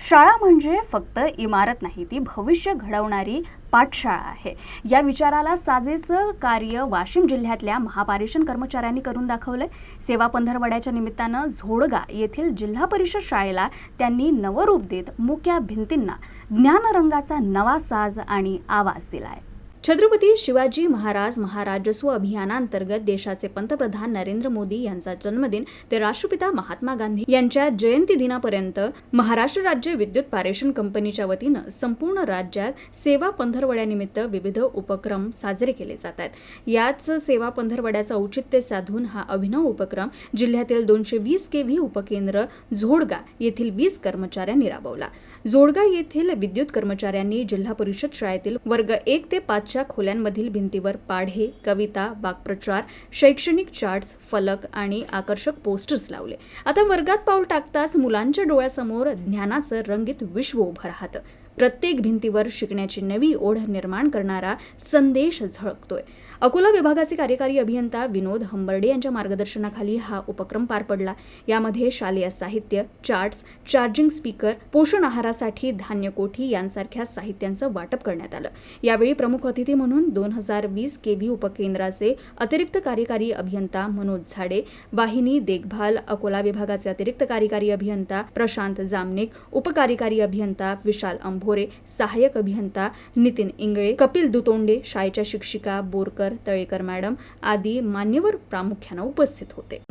शाळा म्हणजे फक्त इमारत नाही ती भविष्य घडवणारी पाठशाळा आहे. या विचाराला साजेचं कार्य वाशिम जिल्ह्यातल्या महापारेषण कर्मचाऱ्यांनी करून दाखवलं सेवा पंधरवड्याच्या निमित्तानं झोडगा येथील जिल्हा परिषद शाळेला त्यांनी नवरूप देत मुक्या भिंतींना ज्ञानरंगाचा नवा साज आणि आवाज दिला आहे छत्रपती शिवाजी महाराज महाराजस्व अभियानांतर्गत देशाचे पंतप्रधान नरेंद्र मोदी यांचा जन्मदिन ते राष्ट्रपिता महात्मा गांधी यांच्या जयंती दिनापर्यंत महाराष्ट्र राज्य विद्युत पारेषण कंपनीच्या वतीनं संपूर्ण राज्यात सेवा पंधरवड्यानिमित्त विविध उपक्रम साजरे केले जात आहेत. याच सेवा पंधरवड्याचं औचित्य साधून हा अभिनव उपक्रम जिल्ह्यातील दोनशे वीस के व्ही उपकेंद्र झोडगा येथील वीस कर्मचाऱ्यांनी राबवला. जोडगा येथील विद्युत कर्मचाऱ्यांनी जिल्हा परिषद शाळेतील वर्ग एक ते पाच आजच्या खोल्यांमधील भिंतीवर पाढे कविता वाक्प्रचार शैक्षणिक चार्ट्स फलक आणि आकर्षक पोस्टर्स लावले. आता वर्गात पाऊल टाकताच मुलांच्या डोळ्यासमोर ज्ञानाचं रंगीत विश्व उभं राहतं. प्रत्येक भिंतीवर शिकण्याची नवी ओढ निर्माण करणारा संदेश झळकतोय. अकोला विभागाचे कार्यकारी अभियंता विनोद हंबर्डे यांच्या मार्गदर्शनाखाली हा उपक्रम पार पडला. यामध्ये शालेय साहित्य चार्ट्स चार्जिंग स्पीकर पोषण आहारासाठी धान्य कोठी यांसारख्या साहित्यांचं वाटप करण्यात आलं. यावेळी प्रमुख अतिथी म्हणून दोन हजार वीस के व्ही उपकेंद्राचे अतिरिक्त कार्यकारी अभियंता मनोज झाडे वाहिनी देखभाल अकोला विभागाचे अतिरिक्त कार्यकारी अभियंता प्रशांत जामनिक उपकार्यकारी अभियंता विशाल अंब भोरे सहाय्यक अभियंता नितीन इंगळे कपिल दुतोंडे शाळेच्या शिक्षिका बोरकर तळेकर मॅडम आदी मान्यवर प्रामुख्यानं उपस्थित होते.